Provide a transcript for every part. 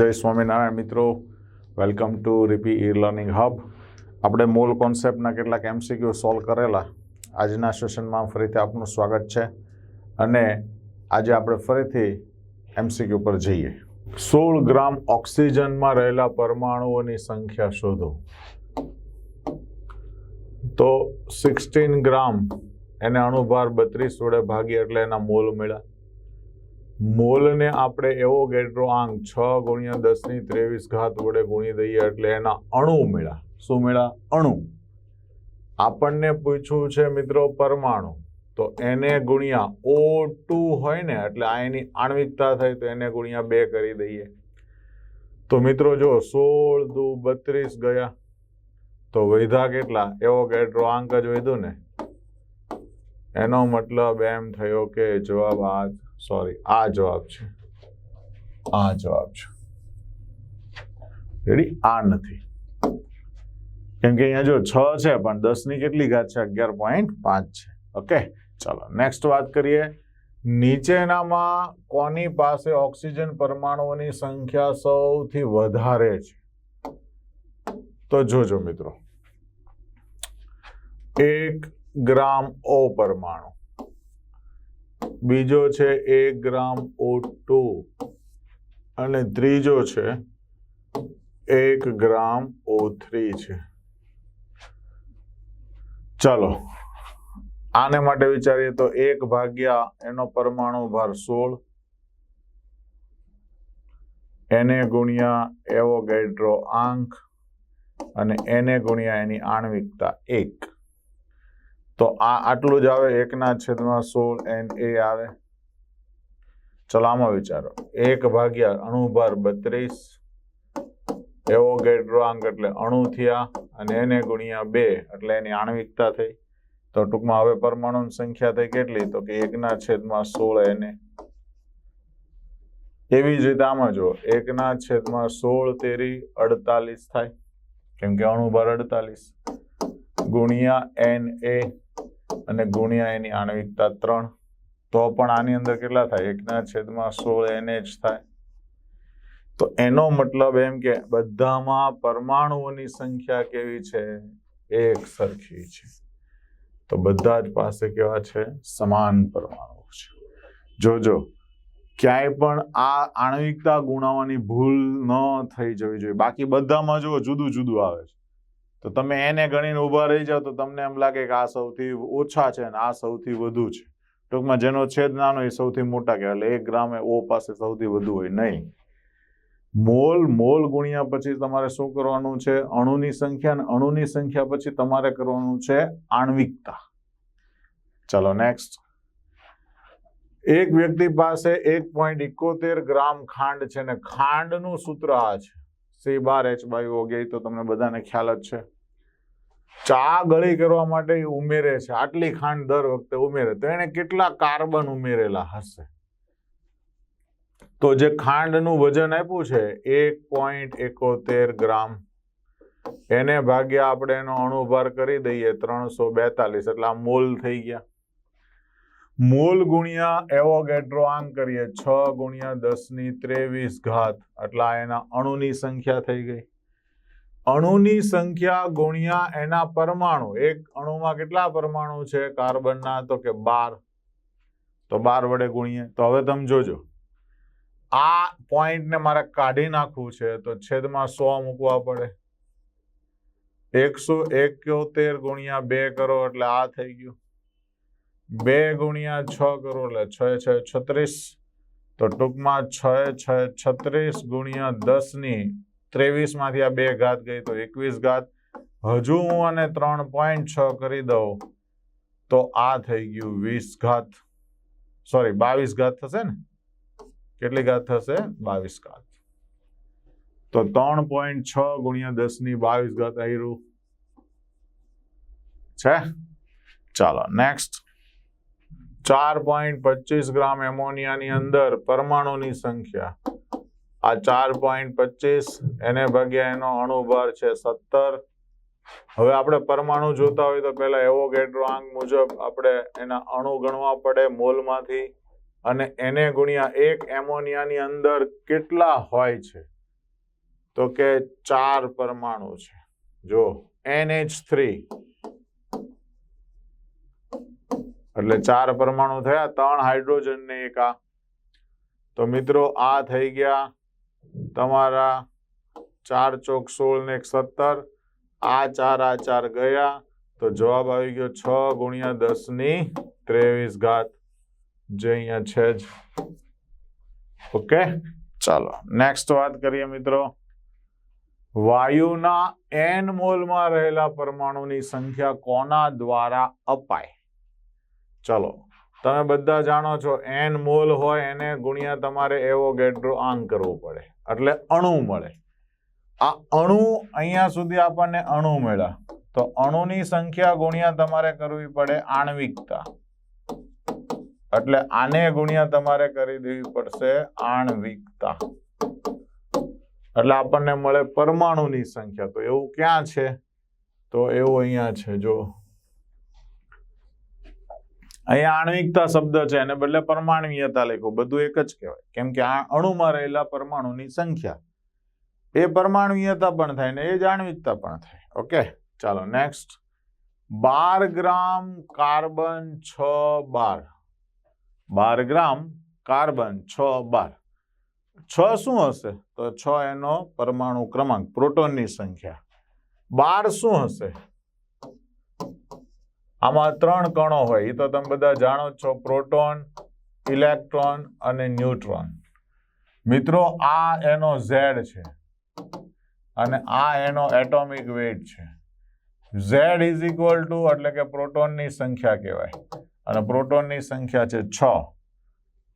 જય સ્વામિનારાયણ મિત્રો. Welcome to RP e learning hub આપણે મૂળ કોન્સેપ્ટના કેટલાક એમસીક્યુ સોલ્વ કરેલા. આજના સેશનમાં ફરીથી આપનું સ્વાગત છે. અને આજે આપણે ફરીથી એમસીક્યુ પર જઈએ. સોળ ગ્રામ ઓક્સિજનમાં રહેલા પરમાણુઓની સંખ્યા શોધો. તો સિક્સટીન ગ્રામ એને અણુભાર બત્રીસ વડે ભાગીએ એટલે એના મોલ મળ્યા. મોલને આપણે એવો ગેટ્રો આંક છ ગુણ્યા દસની ત્રેવીસ ઘાત વડે ગુણી દઈએ એટલે એના અણુ મળ્યા. શું મળ્યા? અણુ. આપણને પૂછ્યું છે મિત્રો પરમાણુ. તો એને ગુણ્યા ઓ ટુ હોય ને, એટલે આ એની આણ્વિકતા થાય તો એને ગુણ્યા બે કરી દઈએ. તો મિત્રો જો સોળ દુ બત્રીસ ગયા, તો વૈધા કેટલા? એવો ગેટ્રો આંક જ વધ્યું ને. એનો મતલબ એમ થયો કે જવાબ આ સોરી આ જવાબ છે. આ જવાબ છે. રેડી આ નથી. કેમ કે અહીંયા જો છ છે, પણ દસની કેટલી ઘાત છે? અગિયાર પોઈન્ટ પાંચ છે. ઓકે ચાલો નેક્સ્ટ વાત કરીએ. નીચેનામાં કોની પાસે ઓક્સિજન પરમાણુઓની સંખ્યા સૌથી વધારે છે? તો જોજો મિત્રો. એક ગ્રામ ઓ પરમાણુ. બીજો છે એક ગ્રામ ઓ ટુ અને ત્રીજો છે એક ગ્રામ ઓ થ્રી છે. ચાલો, આને માટે વિચારીએ તો એક ભાગ્યા એનો પરમાણુ ભાર સોળ. એને ગુણ્યા એવોગેડ્રો આંક અને એને ગુણ્યા એની આણ્વિકતા એક. તો આ આટલું જ આવે. એકના છેદમાં સોળ એન એ આવે. ચલો, આમાં વિચારો. એક ભાગ્યા અણુભાર બત્રીસ. એવો ગેડ્રોઆંક એટલે અણુ થયા અને એને ગુણ્યા બે, એટલે એની આણવિકતા થઈ. તો ટૂંકમાં હવે પરમાણુની સંખ્યા થઈ કેટલી? તો કે એકના છેદમાં સોળ એને એવી જ રીતે આમાં જો એકના છેદમાં સોળ તેરી અડતાલીસ થાય. કેમ કે અણુભાર અડતાલીસ ગુણ્યા એન એ. અને ગુણ્યા એની આણ્વિકતા ત્રણ. તો પણ આની અંદર કેટલા થાય? એકના છેદમાં સોળ એનએચ થાય. તો એનો મતલબ એમ કે બધામાં પરમાણુઓની સંખ્યા કેવી છે? એક સરખી છે. તો બધા જ પાસે કેવા છે? સમાન પરમાણુઓ છે. જોજો, ક્યાંય પણ આ આણ્વિકતા ગુણાવાની ભૂલ ન થઈ જવી જોઈએ. બાકી બધામાં જો જુદું જુદું આવે છે. તો તમે એને ગણીને ઊભા રહી જાઓ તો તમને એમ લાગે કે આ સૌથી ઓછા છે અને આ સૌથી વધુ છે. ટૂંકમાં જેનો છેદ નાનો એ સૌથી મોટા કહેવાય, એટલે એક ગ્રામે ઓ પાસે સૌથી વધુ હોય નહીં. મોલ મોલ ગુણ્યા પછી તમારે શું કરવાનું છે? અણુની સંખ્યા અને અણુની સંખ્યા પછી તમારે કરવાનું છે આણ્વિકતા. ચલો નેક્સ્ટ એક વ્યક્તિ પાસે એક પોઈન્ટ ઇકોતેર ગ્રામ ખાંડ છે ને ખાંડનું સૂત્ર આ છે. સી બાર એચ બાય ઓગે તો તમને બધાને ખ્યાલ જ છે. ચા ગળી કરવા માટે ઉમેરે છે. આટલી ખાંડ દર વખતે ઉમેરે. તો એને કેટલા કાર્બન ઉમેરેલા હશે? તો જે ખાંડનું વજન આપ્યું છે, એક પોઈન્ટ એકોતેર ગ્રામ. એને ભાગ્યા આપણે એનો અણુભાર કરી દઈએ ત્રણસો બેતાલીસ. એટલે આ મોલ થઈ ગયા. મોલ ગુણ્યા એવોગેટ્રો આમ કરીએ, છ ગુણ્યા દસની ત્રેવીસ ઘાત. એટલે એના અણુની સંખ્યા થઈ ગઈ. અણુની સંખ્યા ગુણ્યા એના પરમાણુ. એક અણુમાં કેટલા પરમાણુ છે? કાર્બનના, તો કે બાર. તો બાર વડે ગુણીએ. તો હવે તમે જોજો. આ પોઈન્ટને મારે કાઢી નાખવું છે, તો છેદમાં સો મૂકવા પડે. એકસો એકોતેર ગુણ્યા બે કરો, એટલે આ થઈ ગયું. બે ગુણ્યા છ કરો, એટલે છ છ, છત્રીસ. તો ટૂંકમાં છ છ, છત્રીસ ગુણ્યા દસ ની ત્રેવીસમાંથી આ બે ઘાત ગઈ તો એકવીસ ઘાત. હજુ હું આને ત્રણ પોઈન્ટ છ કરી દઉં તો આ થઈ ગયું વીસ ઘાત. સોરી બાવીસ ઘાત થશે ને? કેટલી ઘાત થશે? બાવીસ ઘાત. તો ત્રણ પોઈન્ટ છ ગુણ્યા દસની બાવીસ ઘાત આવ્યું છે? ચાલો નેક્સ્ટ ચાર પોઈન્ટ પચીસ ગ્રામ એમોનિયાની અંદર પરમાણુની સંખ્યા. આ ચાર પોઈન્ટ પચીસ એને ભાગ્યા એનો અણુભાર છે સત્તર. હવે આપણે પરમાણુ જોતા હોય તો પહેલા એવોગેડ્રો આંગ મુજબ આપણે એના અણુ ગણવા પડે મોલમાંથી. અને એને ગુણ્યા એક એમોનિયાની અંદર કેટલા હોય છે? તો કે ચાર પરમાણુ છે. જો એનએચ થ્રી. એટલે ચાર પરમાણુ થયા, ત્રણ હાઇડ્રોજન ને એક આ. તો મિત્રો આ થઈ ગયા તમારા ચાર ચોક સોળ ને એક સત્તર, આ ચાર આ ચાર ગયા, તો જવાબ આવી ગયો છ ગુણ્યા દસની ત્રેવીસ ઘાત. જે અહીંયા છે જ. ઓકે? ચાલો નેક્સ્ટ વાત કરીએ મિત્રો. વાયુના એન મોલમાં રહેલા પરમાણુની સંખ્યા કોના દ્વારા અપાય? ચલો તમે બધા જાણો છો એન મોલ હોય એને ગુણ્યા તમારે એવોગેડ્રો આંગ કરવો પડે. એટલે અણુ મળે. આ અણુ અહીંયા સુધી આપણને અણુ મળ્યા. તો અણુની સંખ્યા ગુણ્યા તમારે કરવી પડે આણવિકતા. એટલે આને ગુણ્યા તમારે કરી દેવી પડશે આણ્વિકતા. એટલે આપણને મળે પરમાણુની સંખ્યા. તો એવું ક્યાં છે? તો એવું અહીંયા છે, જો અહીંયા આણ્વિકતા શબ્દ છે, એને બદલે પરમાણવીયતા લખો. બધું એક જ કહેવાય. કેમ કે આ અણુમાં રહેલા પરમાણુની સંખ્યા. એ પરમાણ્વીયતા પણ થાય ને એ જ આણ્વિકતા પણ થાય. ઓકે? ચાલો નેક્સ્ટ બાર ગ્રામ કાર્બન છ બાર. બાર ગ્રામ કાર્બન છ બાર. છ શું હશે? તો છ એનો પરમાણુ ક્રમાંક, પ્રોટોનની સંખ્યા. બાર શું હશે? આમાં ત્રણ કણો હોય. એ તો તમે બધા જાણો છો, પ્રોટોન, ઇલેક્ટ્રોન અને ન્યુટ્રોન. મિત્રો, આ એનો ઝેડ છે અને આ એનો એટોમિક વેટ છે. ઝેડ ઇઝ ઇક્વલ ટુ એટલે કે પ્રોટોનની સંખ્યા કહેવાય. અને પ્રોટોનની સંખ્યા છે છ.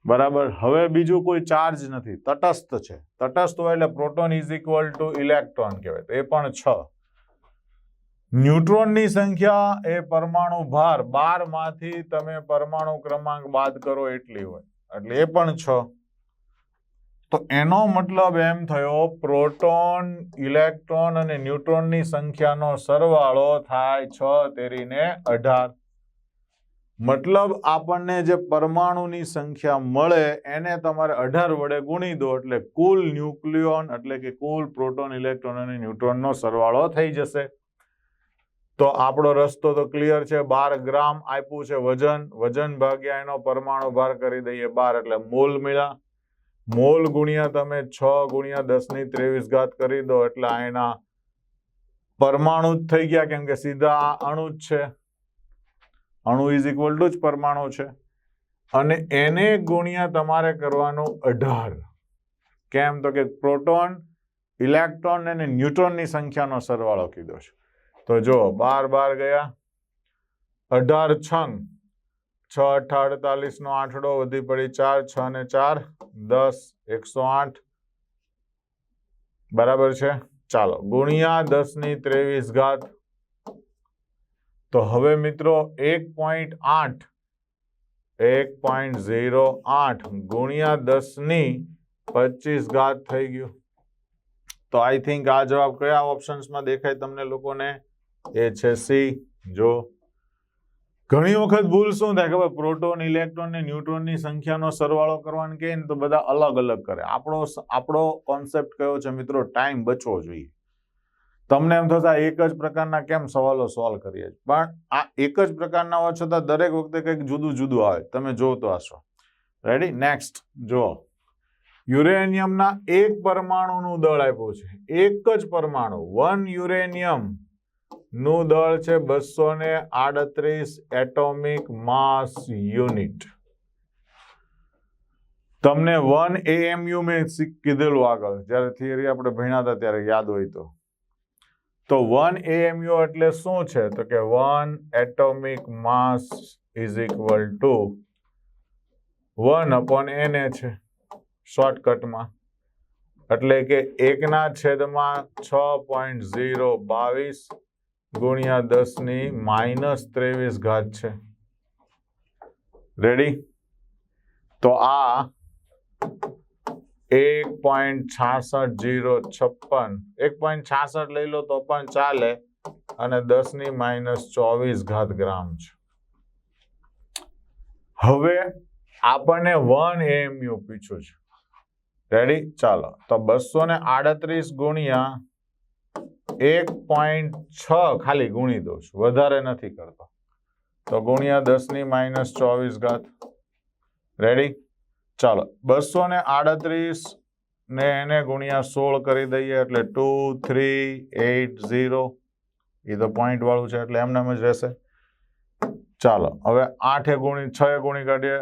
બરાબર? હવે બીજું કોઈ ચાર્જ નથી. તટસ્થ છે. તટસ્થ હોય એટલે proton is equal to electron કહેવાય. તો એ પણ છ. ન્યુટ્રોનની સંખ્યા એ પરમાણુ ભાર. બારમાંથી તમે પરમાણુ ક્રમાંક બાદ કરો એટલી હોય. એટલે એ પણ છ. તો એનો મતલબ એમ થયો, પ્રોટોન, ઇલેક્ટ્રોન અને ન્યુટ્રોનની સંખ્યાનો સરવાળો થાય છ તેરીને અઢાર. મતલબ આપણને જે પરમાણુની સંખ્યા મળે, એને તમારે અઢાર વડે ગુણી દો એટલે કુલ ન્યુક્લિયોન એટલે કે કુલ પ્રોટોન, ઇલેક્ટ્રોન અને ન્યુટ્રોનનો સરવાળો થઈ જશે. તો આપણો રસ્તો તો ક્લિયર છે. બાર ગ્રામ આપ્યું છે વજન. વજન ભાગ્યા એનો પરમાણુ ભાર કરી દઈએ બાર. એટલે મોલ મળ્યા મોલ ગુણ્યા તમે છ ગુણ્યા દસની ત્રેવીસ ઘાત કરી દો. એટલે એના પરમાણુ જ થઈ ગયા. કેમ કે સીધા અણુ જ છે. અણુ ઇઝ ઇક્વલ ટુ જ પરમાણુ છે. અને એને ગુણ્યા તમારે કરવાનું અઢાર. કેમ? તો કે પ્રોટોન, ઇલેક્ટ્રોન અને ન્યુટ્રોનની સંખ્યાનો સરવાળો કીધો છે. તો જો, બાર બાર ગયા. અઢાર છંગ છ, અઠા, અડતાલીસ નો આઠડો વધી પડી ચાર, છ ને ચાર. દસ, એકસો આઠ. બરાબર છે? ચાલો, ગુણ્યા દસની ત્રેવીસ ઘાત. તો હવે મિત્રો, એક પોઈન્ટ આઠ. એક પોઈન્ટ ઝીરો આઠ. ગુણ્યા દસની પચીસ ઘાત થઈ ગયું. તો આઈ થિંક આ જવાબ કયા ઓપ્શન્સમાં દેખાય તમને લોકોને? એ છે સી જો. ઘણી વખત ભૂલ શું થાય? ખબર? પ્રોટોન, ઇલેક્ટ્રોન ને ન્યુટ્રોનની સંખ્યાનો સરવાળો કરવાનું કહે ને તો બધા અલગ અલગ કરે. આપણો આપણો કોન્સેપ્ટ કયો છે મિત્રો? ટાઈમ બચવો જોઈએ. તમને એમ થશે એક જ પ્રકારના કેમ સવાલો સોલ્વ કરીએ પણ આ એક જ પ્રકારના હોવા છતાં દરેક વખતે કંઈક જુદું જુદું આવે. તમે જોતો હશો. રેડી નેક્સ્ટ જો. યુરેનિયમના એક પરમાણુનું દળ આપ્યું છે. એક જ પરમાણુ. વન યુરેનિયમ નું દળ છે બસો ને આડત્રીસ એટોમિક માસ યુનિટ. તમને વન એએમયુ મેં કીધેલું આગળ. જ્યારે થિયરી આપણે ભણ્યા હતા ત્યારે યાદ હોય તો. તો વન એએમયુ એટલે શું છે? તો કે one atomic mass is equal to one upon એને છે શોર્ટકટમાં. એટલે કે એકના છેદમાં છ પોઈન્ટ ઝીરો બાવીસ ગુણ્યા દસની માઇનસ ત્રેવીસ ઘાત છે. રેડી તો આ એક પોઈન્ટ છાસઠ જીરો છપ્પન. એક પોઈન્ટ છાસઠ લઈ લો તો પણ ચાલે અને દસની માઇનસ ચોવીસ ઘાત ગ્રામ છે. હવે આપણને વન એમયુ પીછું છે. રેડી ચાલો. તો બસો ને આડત્રીસ ગુણ્યા એક પોઈન્ટ છ ખાલી ગુણી દઉં છું. વધારે નથી કરતો. તો ગુણ્યા દસની માઇનસ ચોવીસ ઘાત. રેડી ચાલો, બસો ને આડત્રીસ ને એને ગુણ્યા સોળ કરી દઈએ એટલે ટુ થ્રી એટ ઝીરો. એ તો પોઈન્ટ વાળું છે એટલે એમને જ રહેશે. ચાલો, હવે આઠે ગુણી, છ ગુણી કાઢીએ.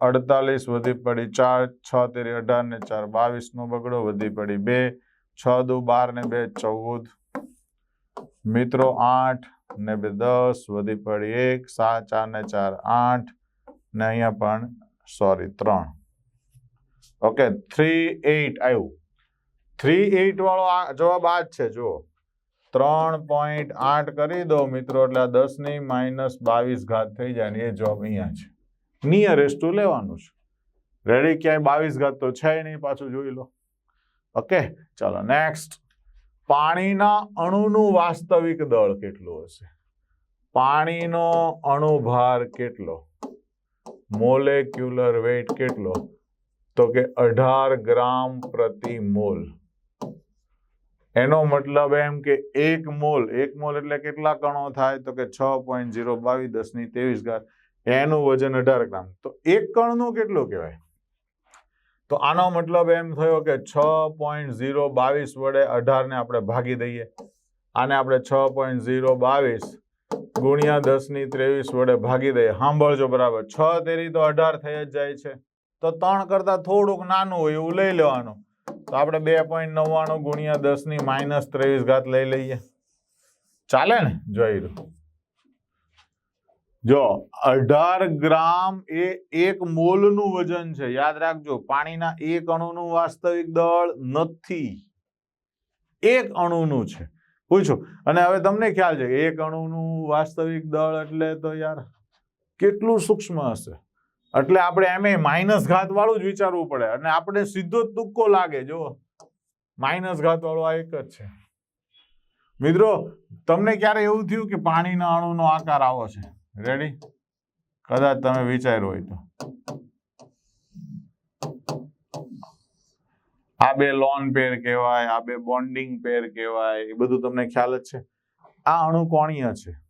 અડતાલીસ વધી પડી ચાર, છ તેરી અઢાર ને ચાર, બાવીસ નો બગડો વધી પડી બે, છ દુ બાર ને બે, ચૌદ. મિત્રો આઠ ને બે દસ વધી પડી એક, સાત, ચાર ને ચાર, આઠ ને અહીંયા પણ સોરી ત્રણ. ઓકે થ્રી એટ આવ્યું. થ્રી એટ વાળો આ જવાબ આ જ છે, જુઓ. ત્રણ પોઈન્ટ આઠ કરી દો મિત્રો, એટલે આ દસની માઇનસ બાવીસ ઘાત થઈ જાય ને એ જવાબ અહીંયા છે. નિયરેસ્ટ ટુ લેવાનું છે. રેડી ક્યાંય બાવીસ ઘાત તો છે નહીં, પાછું જોઈ લો. ઓકે ચાલો નેક્સ્ટ પાણીના અણુનું વાસ્તવિક દળ કેટલું હશે? પાણીનો અણુભાર કેટલો? મોલેક્યુલર વેઇટ કેટલો? તો કે અઢાર ગ્રામ પ્રતિ મોલ. એનો મતલબ એમ કે એક મોલ એક મોલ એટલે કેટલા કણો થાય? તો કે છ પોઈન્ટ ઝીરો બાવીસ દસની ત્રેવીસ ઘાત. એનું વજન અઢાર ગ્રામ. તો એક કણનું કેટલું કહેવાય? તો આનો મતલબ એમ થયો કે છ પોઈન્ટ ઝીરો બાવીસ વડે અઢારને આપણે ભાગી દઈએ. આને આપણે છ પોઈન્ટ ઝીરો બાવીસ ગુણ્યા દસની ત્રેવીસ વડે ભાગી દઈએ. સાંભળજો બરાબર, છ તેરી તો અઢાર થઈ જ જાય છે. તો ત્રણ કરતાં થોડુંક નાનું હોય એવું લઈ લેવાનું. તો આપણે બે પોઈન્ટ નવ્વાણું ગુણ્યા દસની માઇનસ ત્રેવીસ ઘાત લઈ લઈએ. ચાલે ને જોઈ લો જો અઢાર ગ્રામ એ એક મોલનું વજન છે. યાદ રાખજો, પાણીના એક અણુનું વાસ્તવિક દળ નથી. એક અણુનું છે. પૂછો. અને હવે તમને ખ્યાલ છે એક એક અણુનું વાસ્તવિક દળ એટલે તો યાર કેટલું સૂક્ષ્મ હશે? એટલે આપણે એમ માઇનસ ઘાત વાળું જ વિચારવું પડે. અને આપણે સીધો જ તુક્કો લાગે. જો માઇનસ ઘાત વાળો આ એક જ છે. મિત્રો, તમને ક્યારે એવું થયું કે પાણીના અણુનો આકાર આવો છે? રેડી કદાચ તમે વિચાર્યું હોય તો. આ બે લોન પેર કહેવાય, આ બે બોન્ડિંગ પેર કહેવાય, એ બધું તમને ખ્યાલ જ છે. આ અણુ કોણીય છે.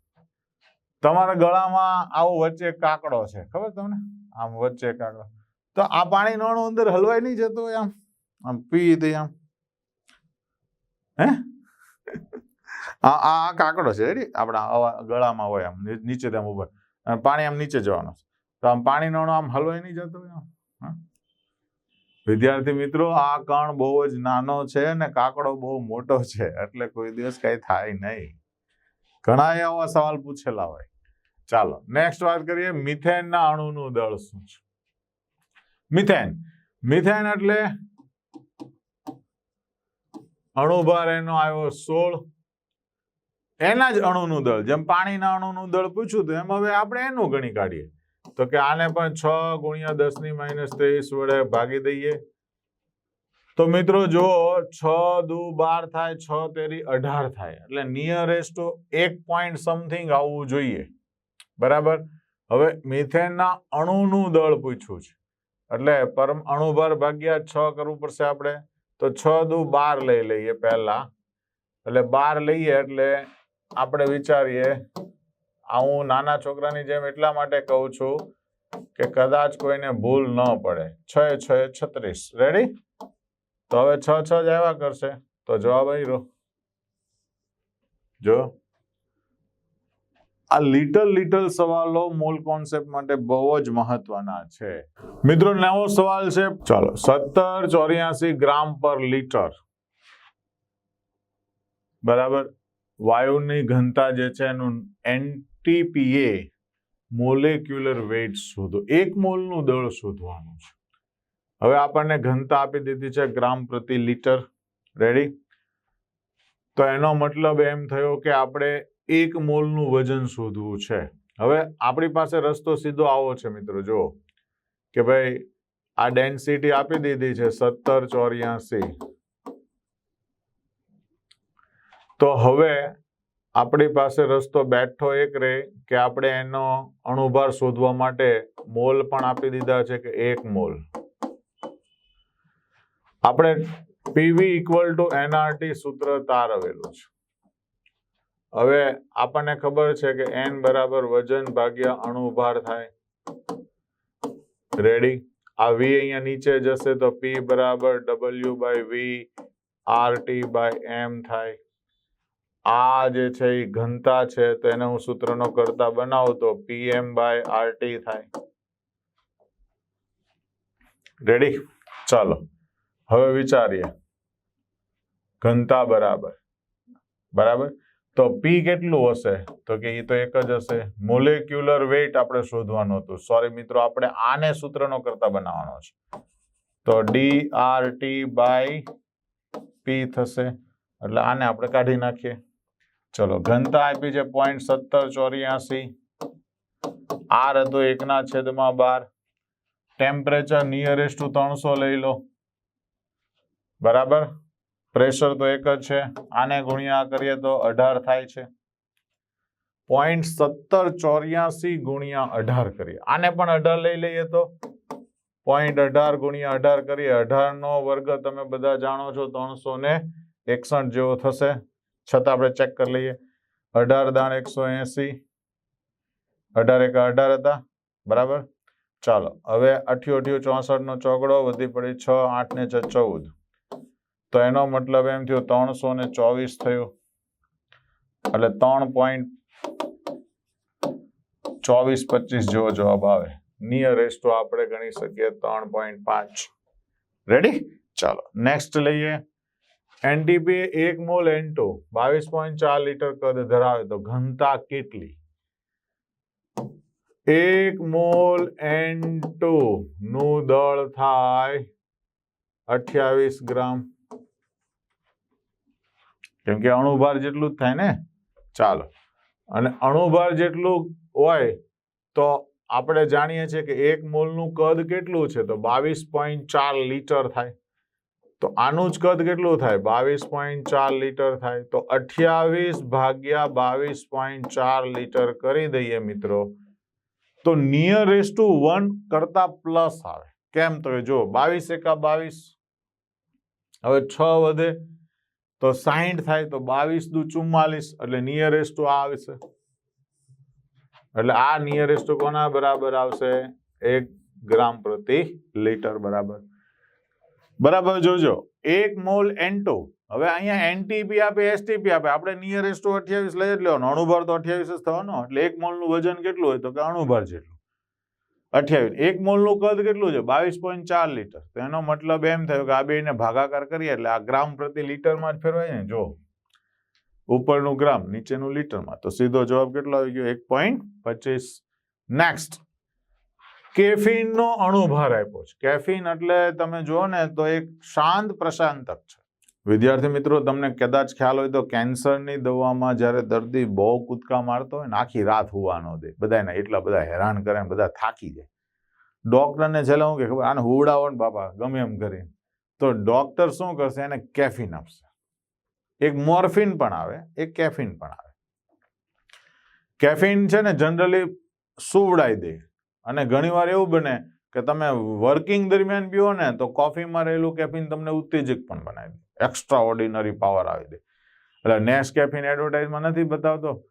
તમારા ગળામાં આવો વચ્ચે કાકડો છે. ખબર તમને? આમ વચ્ચે કાકડો. તો આ પાણીનો અણુ અંદર હલવાઈ નહીં જતો હોય આમ. આમ પી દે આમ. હે? આ આ કાકડો છે, રેડી? આપણા ગળામાં હોય આમ નીચે તેમ ઉપર. પાણી આમ નીચે જવાનું છે. તો આમ પાણીનો આમ હલવાઈ નહીં જતો હોય વિદ્યાર્થી મિત્રો, આ કણ બહુ જ નાનો છે અને કાકડો બહુ મોટો છે, એટલે કોઈ દિવસ કઈ થાય નહીં. ઘણા એવા સવાલ પૂછેલા હોય. ચાલો નેક્સ્ટ વાત કરીએ, મિથેનના અણુનું દળ શું છે? મિથેન. મિથેન એટલે અણુભાર એનો આવ્યો સોળ એના જ અણુનું દળ. જેમ પાણીના અણુનું દળ પૂછ્યું તો એમ હવે આપણે એનું ગણી કાઢીએ. તો કે આને પણ છ ગુણ્યા દસની માઇનસ ત્રેવીસ વડે ભાગી દઈએ. તો મિત્રો જો છ દુ બાર થાય, છ તેરી અઢાર થાય. એટલે નિયરેસ્ટ એક પોઈન્ટ સમથિંગ આવવું જોઈએ. બરાબર? હવે મિથેનના અણુનું દળ પૂછ્યું છે. એટલે પરમ અણુભાર ભાગ્યા છ કરવું પડશે આપણે. તો છ દુ બાર લઈ લઈએ પહેલા. એટલે બાર લઈએ એટલે આપણે વિચારીએ હું નાના છોકરાની જેમ એટલા માટે કહું છું કે કદાચ કોઈને ભૂલ ન પડે. છ છ છત્રીસ. રેડી તો હવે છ છ જ આવ્યા કરશે. તો જવાબ આવી જો. આ લિટલ લિટલ સવાલો મૂળ કોન્સેપ્ટ માટે બહુ જ મહત્વના છે. મિત્રો, નવો સવાલ છે. ચાલો, સત્તર ચોર્યાસી ગ્રામ પર લીટર. બરાબર? વાયુની ઘનતા જે છે એનું એનટીપીએ મોલેક્યુલર વેઇટ શોધો. એક મોલનું દળ શોધવાનું છે. હવે આપણને ઘનતા આપી દીધી છે ગ્રામ પ્રતિ લીટર. રેડી તો એનો મતલબ એમ થયો કે આપણે એક મોલનું વજન શોધવું છે. હવે આપણી પાસે રસ્તો સીધો આવો છે મિત્રો જો કે ભાઈ આ ડેન્સિટી આપી દીધી છે સત્તર ચોર્યાસી. તો હવે આપણી પાસે રસ્તો બેઠો એક રહે કે આપણે એનો અણુભાર શોધવા માટે મોલ પણ આપી દીધા છે કે એક મોલ. આપણે પીવી ઇક્વલ ટુ એનઆરટી સૂત્ર તારવેલું છે. હવે આપણને ખબર છે કે એન બરાબર વજન ભાગ્યા અણુભાર થાય. રેડી આ વી અહીંયા નીચે જશે તો પી બરાબર W by V R T by M થાય. આ જે છે એ ઘનતા છે તો એને હું સૂત્રનો કરતા બનાવું તો પીએમ બાય આરટી થાય. રેડી ચાલો. હવે વિચારીએ. ઘનતા બરાબર. બરાબર? તો પી કેટલું હશે? તો કે એ તો એક જ હશે. મોલેક્યુલર વેઇટ આપણે શોધવાનું હતું. સોરી મિત્રો, આપણે આને સૂત્રનો કરતા બનાવવાનો છે. તો D R T by P થશે. એટલે આને આપણે કાઢી નાખીએ. ચલો, ઘનતા આપી છે પોઈન્ટ સત્તર ચોર્યાસી. આર હતો એકના છેદમાં બાર. ટેમ્પરેચર નિયરેસ્ટ ટુ ત્રણસો લઈ લો. બરાબર? પ્રેશર તો એક જ છે. આને ગુણ્યા કરીએ તો અઢાર થાય છે. પોઈન્ટ સત્તર ચોર્યાસી ગુણ્યા અઢાર કરીએ. આને પણ અઢાર લઈ લઈએ તો? પોઈન્ટ અઢાર ગુણ્યા અઢાર કરીએ. અઢાર નો વર્ગ તમે બધા જાણો છો, ત્રણસો ને એકસઠ જેવો થશે. છતાં આપણે ચેક કરી લઈએ. અઢાર દાણ એકસો એસી. અઢાર એક અઢાર હતા. બરાબર? ચાલો, હવે અઠ્યો અઠ્યો ચોસઠ નો ચોકડો વધી પડી છ, આઠ ને છ, ચૌદ. તો એનો મતલબ એમ થયો, ત્રણસો ને ચોવીસ થયું. એટલે ત્રણ પોઈન્ટ ચોવીસ પચીસ જેવો જવાબ આવે. નિયરેસ્ટ તો આપણે ગણી શકીએ ત્રણ પોઈન્ટ પાંચ. રેડી ચાલો નેક્સ્ટ લઈએ. એનટીપી એક મોલ એન્ટો, બાવીસ પોઈન્ટ ચાર લીટર કદ ધરાવે તો ઘનતા કેટલી? એક મોલ એન્ટો નું દળ થાય અઠ્યાવીસ ગ્રામ. કેમ કે અણુભાર જેટલું જ થાય ને? ચાલો. અને અણુભાર જેટલું હોય તો આપણે જાણીએ છીએ કે એક મોલનું કદ કેટલું છે? તો બાવીસ પોઈન્ટ ચાર લીટર થાય. તો આનું જ કદ કેટલું થાય? બાવીસ પોઈન્ટ ચાર લીટર થાય. તો અઠ્યાવીસ ભાગ્યા બાવીસ પોઈન્ટ ચાર લીટર કરી દઈએ મિત્રો. તો નિયરેસ્ટ ટુ વન કરતા પ્લસ આવે. કેમ? તો જો બાવીસ એકા બાવીસ. હવે છ વધે તો સાહીઠ થાય, તો બાવીસ દુ ચુમ્માલીસ, એટલે નિયરેસ્ટ ટુ આવશે. એટલે આ નિયરેસ્ટ ટુ કોના બરાબર આવશે? એક ગ્રામ પ્રતિ લીટર બરાબર. બરાબર જોજો. એક મોલ એન્ટો હવે અહીંયા એનટીપી આપે એસટીપી આપે. આપણે નિયરેસ્ટ ટુ અઠ્યાવીસ લઈ જ લેવાનો. અણુભાર તો અઠ્યાવીસ જ થવાનો. એટલે એક મોલનું વજન કેટલું હોય તો કે અણુભાર જેટલું. અઠ્યાવીસ. એક મોલનું કદ કેટલું છે? બાવીસ પોઈન્ટ ચાર લીટર. તો એનો મતલબ એમ થયો કે આ બેને ભાગાકાર કરીએ એટલે આ ગ્રામ પ્રતિ લીટરમાં જ ફેરવાય ને? જો. ઉપરનું ગ્રામ, નીચેનું લીટરમાં. તો સીધો જવાબ કેટલો આવી ગયો? એક પોઈન્ટ પચીસ. નેક્સ્ટ કેફીનનો અણુભાર આપ્યો છે. કેફીન એટલે તમે જુઓ ને તો એક શાંત પ્રશાંતક છે. વિદ્યાર્થી મિત્રો, તમને કદાચ ખ્યાલ હોય તો કેન્સરની દવામાં જ્યારે દર્દી બહુ કૂદકા મારતો હોય ને, આખી રાત હોવા ન દે. બધાને એટલા બધા હેરાન કરે ને બધા થાકી જાય. ડોક્ટરને છેલ્લે હું કે ખબર આને હુવડાવો ને બાપા, ગમે એમ કરીને. તો ડોક્ટર શું કરશે? એને કેફીન આપશે. એક મોર્ફિન પણ આવે, એક કેફીન પણ આવે. કેફીન છે ને, જનરલી સુવડાવી દે. અને ઘણીવાર એવું બને કે તમે વર્કિંગ દરમિયાન પીઓ ને તો કોફીમાં રહેલું કેફીન તમને ઉત્તેજક પણ બનાવી દે. એક્સ્ટ્રા ઓર્ડિનરી પાવર આવી દે. એટલે નેસ કેફીન એડવર્ટાઇઝમાં નથી બતાવતો.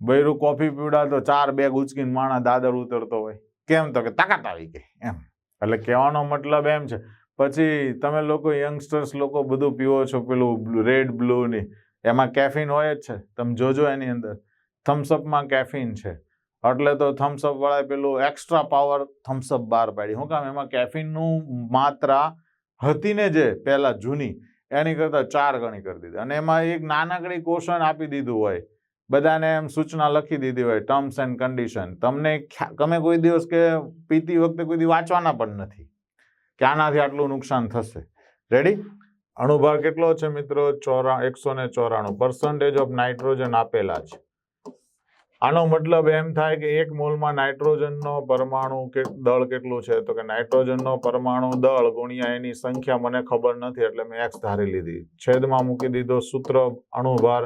બૈરું કોફી પીવડાવતો, ચાર બેગ ઉચકીને માણા દાદર ઉતરતો હોય. કેમ તો કે તાકાત આવી ગઈ, એમ. એટલે કહેવાનો મતલબ એમ છે, પછી તમે લોકો યંગસ્ટર્સ લોકો બધું પીવો છો પેલું રેડ બ્લુ ની એમાં કેફીન હોય જ છે. તમે જોજો એની અંદર. થમ્સઅપમાં કેફીન છે. એટલે તો થમ્સઅપ વાળા પેલું એક્સ્ટ્રા પાવર થમ્સઅપ બહાર પાડી. શું કામ? એમાં કેફીનનું માત્રા હતી ને જે પહેલાં જૂની, એની કરતાં ચાર ગણી કરી દીધી. અને એમાં એક નાનકડી ક્વેશ્ચન આપી દીધું હોય, બધાને એમ સૂચના લખી દીધી હોય ટર્મ્સ એન્ડ કન્ડિશન તમને તમે કોઈ દિવસ કે પીતી વખતે કોઈ દિવસ વાંચવાના પણ નથી, કે આનાથી આટલું નુકસાન થશે. રેડી અણુભાર કેટલો છે મિત્રો? ચોરા, એકસો ને ચોરાણું. પર્સન્ટેજ ઓફ નાઇટ્રોજન આપેલા છે. આનો મતલબ એમ થાય કે એક મોલમાં નાઇટ્રોજનનો પરમાણુ કે દળ કેટલું છે? તો કે નાઇટ્રોજનનો પરમાણુ દળ ગુણ્યા એની સંખ્યા મને ખબર નથી, એટલે મેં એક્સ ધારી લીધી. છેદમાં મૂકી દીધો સૂત્ર અણુભાર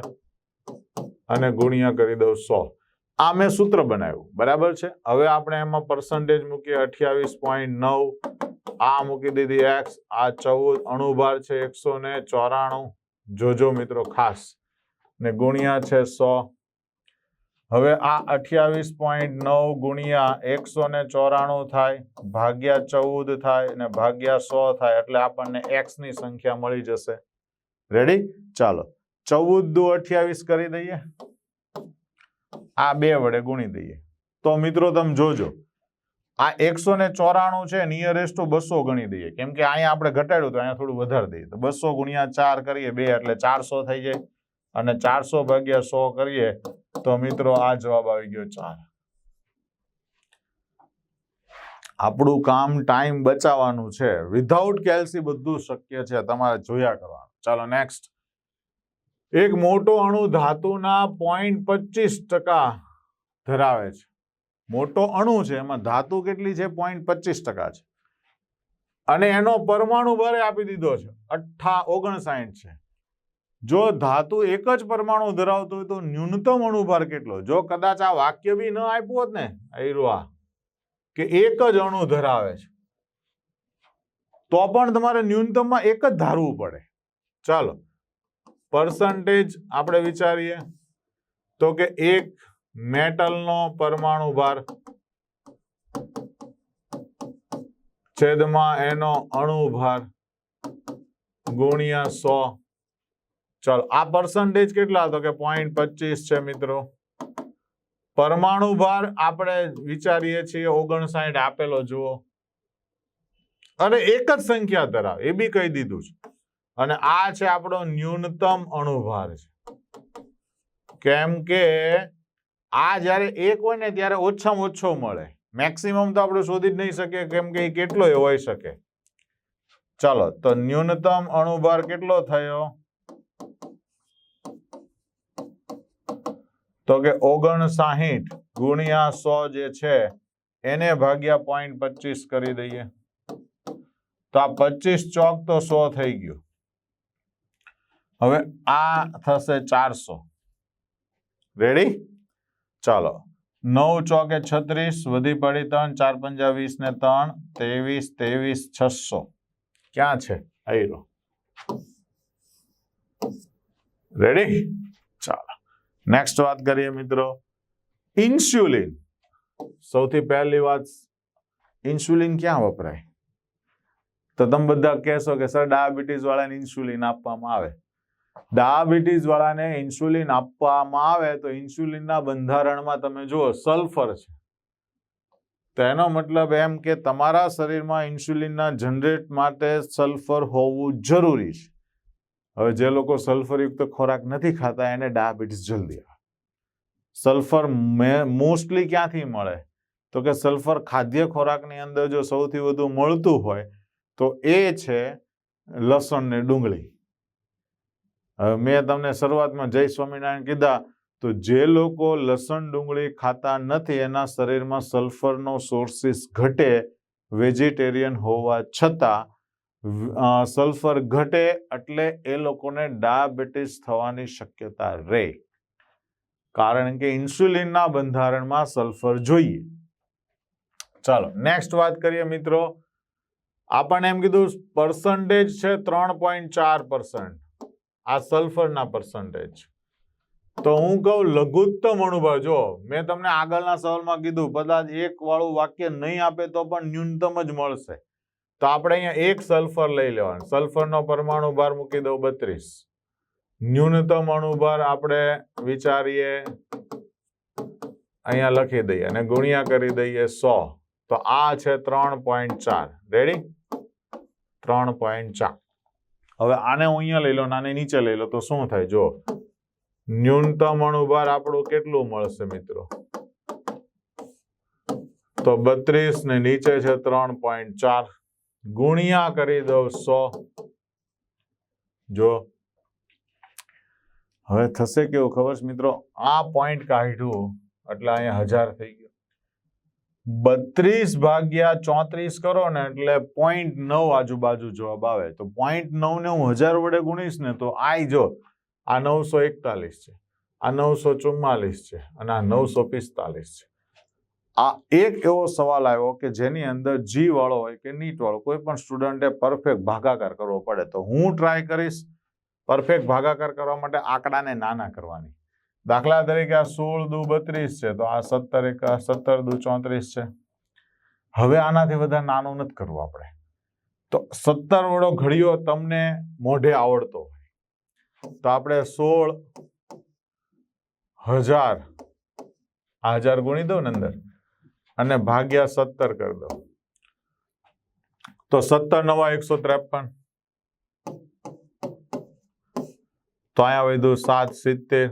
અને ગુણ્યા કરી દઉં સો. આ મેં સૂત્ર બનાવ્યું. બરાબર છે? હવે આપણે એમાં પર્સન્ટેજ મૂકીએ, અઠ્યાવીસ પોઈન્ટ નવ. આ મૂકી દીધી એક્સ આ ચૌદ. અણુભાર છે એકસો ને ચોરાણું. જોજો મિત્રો ખાસ. ને ગુણ્યા છે સો. હવે આ અઠ્યાવીસ પોઈન્ટ નવ ગુણ્યા એકસો ને ચોરાણું થાય, ભાગ્યા ચૌદ થાય અને ભાગ્યા સો થાય એટલે આપણને એક્સની સંખ્યા મળી જશે. રેડી ચાલો. ચૌદ દુ અઠ્યાવીસ કરી દઈએ. આ બે વડે ગુણી દઈએ. તો મિત્રો તમે જોજો. આ એકસો ને ચોરાણું છે નિયરેસ્ટ ટુ બસો ગણી દઈએ. કેમ કે અહીંયા આપણે ઘટાડ્યું તો અહીંયા થોડું વધારે દઈએ. તો બસો ગુણ્યા ચાર કરીએ, બે એટલે ચારસો થઈ જાય. અને ચારસો ભાગ્યા સો કરીએ તો મિત્રો આ જવાબ આવી ગયો ચાર. આપણું કામ ટાઈમ બચાવવાનું છે. વિધાઉટ કેલ્સી બધું શક્ય છે. તમારે જોયા કરવાનું. ચાલો નેક્સ્ટ એક મોટો અણુ ધાતુના પોઈન્ટ પચીસ ટકા ધરાવે છે. મોટો અણુ છે. એમાં ધાતુ કેટલી છે? પોઈન્ટ પચીસ ટકા છે. અને એનો પરમાણુ ભરે આપી દીધો છે. અઠ્ઠા ઓગણસાઠ છે. જો ધાતુ એક જ પરમાણુ ધરાવતો હોય તો ન્યૂનતમ અણુભાર કેટલો? જો કદાચ આ વાક્ય બી ન આપ્યું હોત ને આ, કે એક જ અણુ ધરાવે છે, તો પણ તમારે ન્યૂનતમમાં એક જ ધારવું પડે. ચાલો પર્સન્ટેજ આપણે વિચારીએ, તો કે એક મેટલનો પરમાણુ ભાર છેદમાં એનો અણુભાર ગુણ્યા સો ચાલો, આ પર્સન્ટેજ કેટલા તો કે પોઈન્ટ પચીસ છે મિત્રો? પરમાણુ ભાર આપણે વિચારીએ છીએ, ઓગણસાઠ આપેલો જુઓ. અને એક જ સંખ્યા ધરાવે, એ બી કહી દીધું છે. અને આ છે આપણો ન્યૂનતમ અણુભાર છે. કેમ કે આ જ્યારે એક હોય ને ત્યારે ઓછામાં ઓછો મળે. મેક્સિમમ તો આપણે શોધી જ નહીં શકીએ, કેમ કે એ કેટલો હોઈ શકે. ચાલો, તો ન્યૂનતમ અણુભાર કેટલો થયો? તો કે ઓગણસાહીઠ ગુણ્યા સો જે છે, એને ભાગ્યા પોઈન્ટ પચીસ કરી દઈએ. તો આ પચીસ ચોક તો સો થઈ ગયું. હવે આ થશે ચારસો. રેડી ચાલો. નવ ચોકે છત્રીસ, વધી પડી ત્રણ, ચાર પંજા વીસ ને ત્રણ, ત્રેવીસ ત્રેવીસ, છસો. ક્યાં છે? આયરો. રેડી ચાલો. નેક્સ્ટ વાત કરીએ મિત્રો. ઇન્સ્યુલિન સૌથી પહેલી વાત ઇન્સ્યુલિન ક્યાં વપરાય? તો તમે બધા કહેશો કે, સર ડાયાબિટીસ વાળાને ઇન્સ્યુલિન આપવામાં આવે. ડાયાબિટીસ વાળાને ઇન્સ્યુલિન આપવામાં આવે તો ઇન્સ્યુલિનના બંધારણમાં તમે જુઓ સલ્ફર છે. તો એનો મતલબ એમ કે તમારા શરીરમાં ઇન્સ્યુલિનના જનરેટ માટે સલ્ફર હોવું જરૂરી છે. હવે જે લોકો સલ્ફરયુક્ત ખોરાક નથી ખાતા એને ડાયાબિટીસ જલ્દી આવે. સલ્ફર મોસ્ટલી ક્યાંથી મળે? તો કે સલ્ફર ખાદ્ય ખોરાકની અંદર જો સૌથી વધુ મળતું હોય, તો એ છે લસણ ને ડુંગળી. હવે મેં તમને શરૂઆતમાં જય સ્વામિનારાયણ કીધા, તો જે લોકો લસણ ડુંગળી ખાતા નથી, એના શરીરમાં સલ્ફરનો સોર્સિસ ઘટે વેજીટેરિયન હોવા છતાં સલ્ફર ઘટે એટલે એ લોકોને ડાયાબિટીસ થવાની શક્યતા રહે. કારણ કે ઇન્સ્યુલિનના બંધારણમાં સલ્ફર જોઈએ. ચાલો, નેક્સ્ટ વાત કરીએ મિત્રો. આપણને એમ કીધું પર્સન્ટેજ છે ત્રણ પોઈન્ટ ચાર પર્સન્ટ આ સલ્ફરના પર્સન્ટેજ તો હું કહું, લઘુત્તમ અણુભાવ. જો મેં તમને આગળના સવાલમાં કીધું, કદાચ એક વાળું વાક્ય નહીં આપે તો પણ ન્યૂનતમ જ મળશે. તો આપણે અહીંયા એક સલ્ફર લઈ લેવાનું. સલ્ફરનો પરમાણુ ભાર મૂકી દઉં બત્રીસ. ન્યૂનતમ અણુભાર આપણે વિચારીએ, અહીંયા લખી દઈએ અને ગુણ્યા કરી દઈએ સો. તો આ છે ત્રણ પોઈન્ટ ચાર. રેડી ત્રણ પોઈન્ટ ચાર. હવે આને હું અહીંયા લઈ લો અને નીચે લઈ લો તો શું થાય? જો ન્યૂનતમ અણુભાર આપણું કેટલું મળશે મિત્રો? તો બત્રીસ ને નીચે છે ત્રણ પોઈન્ટ ચાર. ગુણ્યા કરી દો સો. જો. હવે થશે કેવું ખબર છે મિત્રો? આ પોઈન્ટ કાઢ્યું, એટલે અહીંયા હજાર થઈ ગયો. બત્રીસ ભાગ્યા ચોત્રીસ કરો ને, એટલે પોઈન્ટ નવ આજુબાજુ જવાબ આવે. તો પોઈન્ટ નવ ને હું હજાર વડે ગુણીશ ને, તો આઈ જો, આ નવસો એકતાલીસ છે, આ નવસો ચુમ્માલીસ છે, અને આ નવસો પિસ્તાલીસ છે. આ એક એવો સવાલ આવ્યો કે જેની અંદર જી વાળો હોય કે નીટ વાળો કોઈ પણ સ્ટુડન્ટે પરફેક્ટ ભાગાકાર કરવો પડે તો હું ટ્રાય કરીશ પરફેક્ટ ભાગાકાર કરવા માટે આંકડાને નાના કરવાની. દાખલા તરીકે આ સોળ દુ બત્રીસ છે, તો આ સત્તર એક સત્તર દુ ચોત્રીસ છે. હવે આનાથી વધારે નાનું નથી કરવું આપણે. તો સત્તર વડો ઘડીઓ તમને મોઢે આવડતો હોય. તો આપણે સોળ હજાર, આ હજાર ગુણી દઉં ને અંદર. અને ભાગ્યા સત્તર કરી દો. તો સત્તર નવા એકસો ત્રેપન. તો અહીંયા વૈધું સાત સિત્તેર,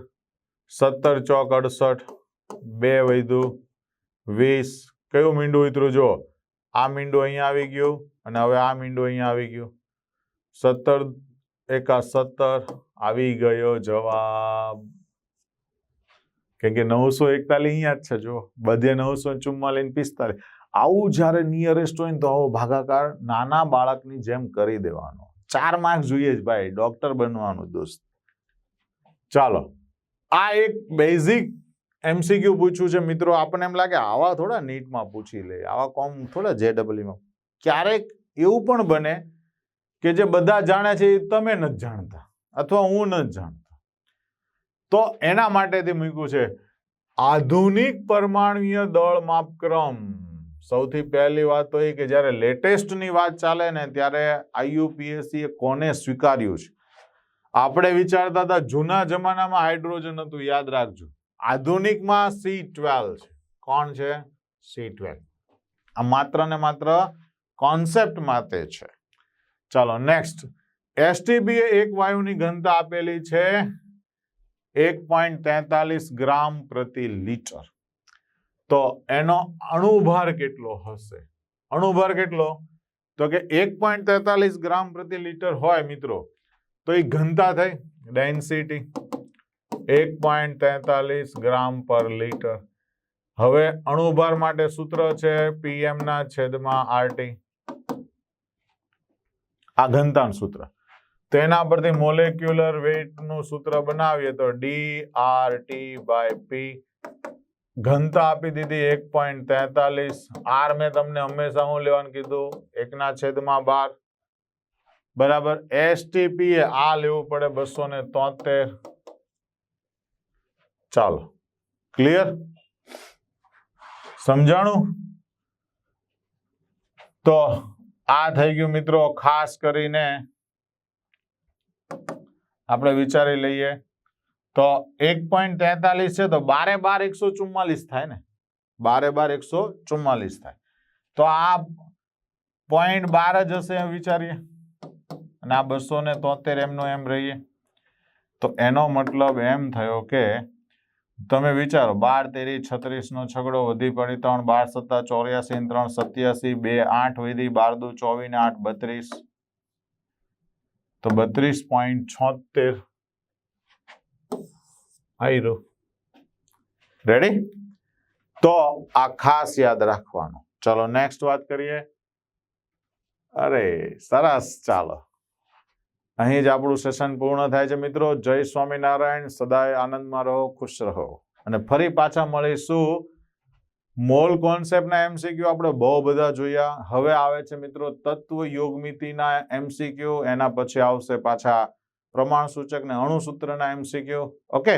સત્તર ચોક અડસઠ, બે વધ્યું વીસ. કયું મીંડું ઉતરું જો આ મીંડું અહીંયા આવી ગયું અને હવે આ મીંડું અહીંયા આવી ગયું. સત્તર એકા સત્તર, આવી ગયો જવાબ. કેમ કે નવસો એકતાલીસ અહીંયા જ છે, જો. બધે નવસો ચુમ્માલીસ પિસ્તાલીસ. આવું જ્યારે નિયરેસ્ટ હોય ને તો આવો ભાગાકાર નાના બાળકની જેમ કરી દેવાનો. ચાર માર્ક જોઈએ જ ભાઈ ડોક્ટર બનવાનું દોસ્ત. ચાલો, આ એક બેઝિક એમસીક્યુ પૂછ્યું છે. મિત્રો, આપણને એમ લાગે આવા થોડા નીટમાં પૂછી લે આવા કોમ થોડા જે ડબલ્યુમાં ક્યારેક એવું પણ બને કે જે બધા જાણે છે એ તમે નથી જાણતા, અથવા હું નથી જાણતો. તો એના માટેથી મૂક્યું છે, આધુનિક પરમાણુય દળ માપક્રમ. સૌથી પહેલી વાત તો એ કે જ્યારે લેટેસ્ટની વાત ચાલે ને ત્યારે આઈયુપીએસસી એ કોને સ્વીકાર્યું છે? આપણે વિચારતા હતા જૂના જમાનામાં હાઇડ્રોજન હતું, યાદ રાખજો. આધુનિકમાં સી ટ્વેલ્વ છે. કોણ છે? C twelve. આ માત્ર ને માત્ર કોન્સેપ્ટ માટે છે. ચાલો નેક્સ્ટ. એસટીબીએ એક વાયુની ઘનતા આપેલી છે. એક પોઈન્ટ તેતાલીસ ગ્રામ પ્રતિ લીટર. તો એનો અણુભાર કેટલો હશે? અણુભાર કેટલો? તો કે એક પોઈન્ટ તેતાલીસ ગ્રામ પ્રતિ લીટર હોય મિત્રો, તો એ ઘનતા થઈ ડેન્સિટી. એક પોઈન્ટ તેતાલીસ ગ્રામ પર લીટર. હવે અણુભાર માટે સૂત્ર છે પીએમ ના છેદમાં આરટી આ ઘનતાનું સૂત્ર. તેના પરથી મોલેક્યુલર વેટનું સૂત્ર બનાવીએ તો D R T by P ઘનતા આપી દીધી એક પોઈન્ટ તેતાલીસ. આર મેં તમને હંમેશા હું લેવાનું કીધું? એકના છેદમાં બાર. બરાબર? એસટીપી એ આ લેવું પડે બસો ને તોતેર. ચાલો. ક્લિયર સમજાણું? તો આ થઈ ગયું મિત્રો ખાસ કરીને આપણે વિચારી લઈએ. તો એક પોઈન્ટ તેતાલીસ છે, તો બારે બાર એકસો ચુમ્માલીસ થાય ને? બારે બાર એકસો ચુમ્માલીસ થાય. તો આ પોઈન્ટ બાર જ હશે એમ વિચારીએ. અને આ બસો ને તોતેર એમનો એમ રહીએ. તો એનો મતલબ એમ થયો કે તમે વિચારો, બાર, તેરી છત્રીસ નો છગડો વધી પડી ત્રણ, બાર, સત્તા, ચોર્યાસી, ત્રણ, સત્યાસી, બે, આઠ વધી, બાર દુ, ચોવીસ આઠ, બત્રીસ. તો બત્રીસ પોઈન્ટ છોતેર. આયરો રેડી તો આ ખાસ યાદ રાખવાનું. ચલો નેક્સ્ટ વાત કરીએ. અરે, સરસ. ચાલો. અહીં જ આપણું સેશન પૂર્ણ થાય છે મિત્રો. જય સ્વામિનારાયણ. સદાય આનંદમાં રહો, ખુશ રહો. અને ફરી પાછા મળીશું. મોલ કોન્સેપ્ટના એમસીક્યુ આપણે બહુ બધા જોયા. હવે આવે છે મિત્રો તત્વ યોગમિતિના એમસીક્યુ એના પછી આવશે પાછા પ્રમાણ સૂચક ને અણુસૂત્રના એમસીક્યુ ઓકે